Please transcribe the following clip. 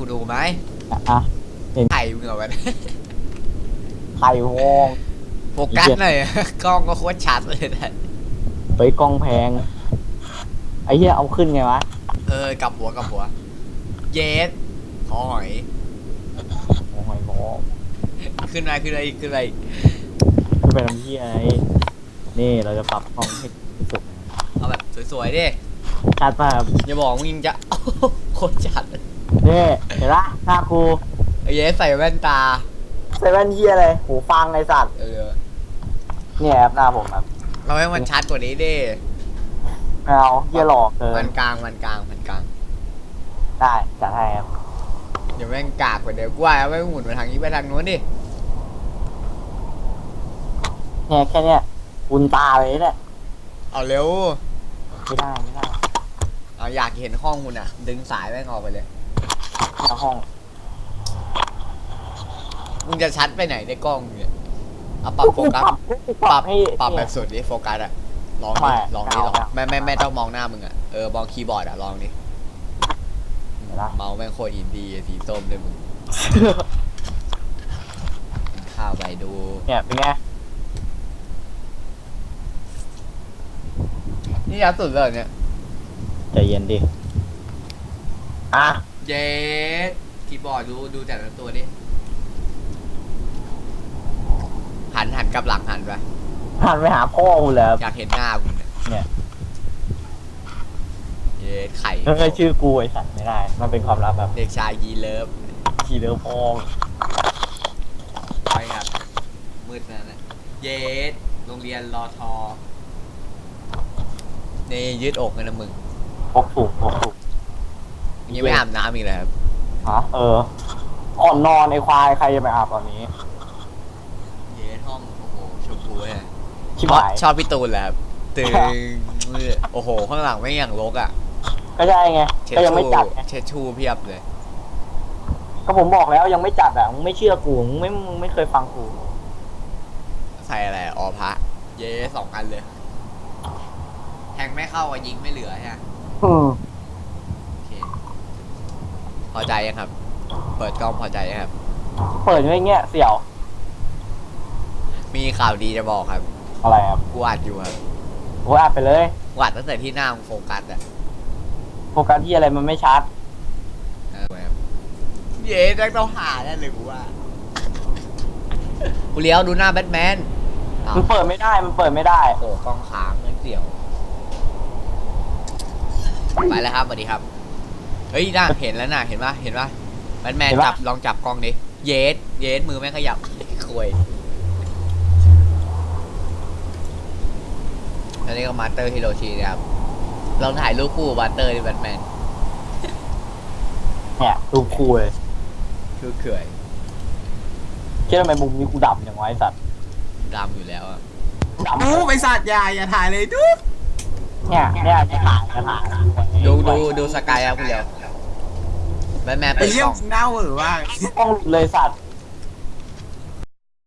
กูดูไหมอะไข่มึงเหรอวะไข่วงโฟกัสหน่อยกล้องก็โคตรชัดเลยนะเฮ้ยกล้องแพง ไอ้เหี้ยเอาขึ้นไงวะ เออกลับหัวกลับหัว เยสขอหอยโอ้ยโหขึ้นมาขึ้นมาอีกขึ้นมาอีกขึ้นไปทำเหี้ยไอ้นี่เราจะปรับห้องให้สุดเอาแบบสวยๆดิชัดป่ะครับอย่าบอกมึงจะโคตรชัดเลย นี่เห็นละหน้ากูไอ้เยสใส่แว่นตาเซเว่นเหี้ยเลยหูฟังไอ้สัตว์เออเนี่ยครับหน้าผมครับเราให้มันชัดกว่านี้ดิไม่เอาเหี้ยหลอกเกิมันนกลางมันกลางมันกลาง ได้จัดให้ครับเดี๋ยวแม่งกากกว่าเดิมกูว่าแล้วแม่งหมุนมาทางนี้ไปทางนู้นดิ เนี่ยแค่เนี้ยอุนตาเลยเนี่ยเอาเร็ว ไม่ได้ไม่ได้เอาอยากเห็นห้องคุณอะ ดึงสายแม่งออกไปเลย หน้าห้อง มึงจะชัดไปไหนในกล้องเนี่ยเอาปรับโฟกัส ปรับให้ ปรับแบบสุดดิโฟกัสอะลองไม่ดิลองดิเอาลองเอาไม่ไม่ไม่ต้องมองหน้ามึงอะเออมองคีย์บอร์ดอะลองดิเห็นละเมาส์แม่งโคตรอินดีสีส้มเลยมึงข้าวไปดู เนี่ยเป็นไงนี่ยัดสุดเลยเนี่ย ใจเย็นดิ อะ เย้คีย์บอร์ดดูดูแต่ละตัวดิหันหันกลับหลังหันไปหันไปหาพ่อกูเลยครับอยากเห็นหน้ามึงเนี่ยเนี่ยเย้ไข่เออชื่อกูไอ้สัตว์ไม่ได้ มันเป็นความลับแบบเด็กชายยีเลิฟทีเดียวพองไปครับมืดนั่นนะเยสโรงเรียนรอทอนี่ยืดอกเลยนะมึงพกถูกพกถูก ยังไม่อาบน้ำอีกเลยครับฮะเออก่อนนอนไอ้ควายใครจะไปอาบตอนนี้ เยสห้องโอ้โหชมพูเลยชิบชอบหายชอบพี่ตูนแหละครับตึงมืดโอ้โห ข้างหลังไม่งอย่างรกอะก็ใช่ไงเช็ดก็ยังชูไม่จัดไงเช็ดชูเพียบเลย ก็ผมบอกแล้วยังไม่จัดอะมึงไม่เชื่อกูมึงไม่มึงไม่เคยฟังกูใส่อะไรออพระเยสสองอันเลย แทงไม่เข้าอะยิงไม่เหลือใช่ไหมอืมโอเค พอใจยังครับ เปิดกล้องพอใจยังครับ เปิดไว้เงี้ยเสี่ยว มีข่าวดีจะบอกครับอะไรครับกูอัดอยู่ครับโอ้ยอัดไปเลยกูอัดตั้งแต่ที่หน้ามึงโฟกัสอะโฟกัสที่อะไรมันไม่ชัดเออแบบเย้แจ็คต้องหาแน่เลยกูว่ากูเลี้ยวดูหน้าแบทแมนอ้าวมันเปิดไม่ได้มันเปิดไม่ได้โอ้กล้องค้างเงินเสี่ยว ไปแล้วครับสวัสดีครับ เฮ้ยน่าเห็นแล้วน่ะเห็นปะเห็นปะแบทแมนเห็นปะ จับลองจับกล้องดิเยสเยสมือไม่ขยับ คุยอันนี้ก็มาสเตอร์ฮิโรชินะครับลองถ่ายรูปคู่กับมาสเตอร์ดิแบทแมนเนี่ยรูปคู่เลยคือเขื่อยคิดทำไมมุมนี้กูดำอย่างไวะไอ้สัตว์ดำอยู่แล้วอะดำดูไปสัตว์อย่าอย่าถ่ายเลยดูเนี่ยเนี่ยจะถ่ายจะถ่ายดูดูดูสกายครับคุณเลียว แบทแมนไอ้เปิดเหี้กยล้องเน่าหรือว่า ต้องหลุดเลยสัตว์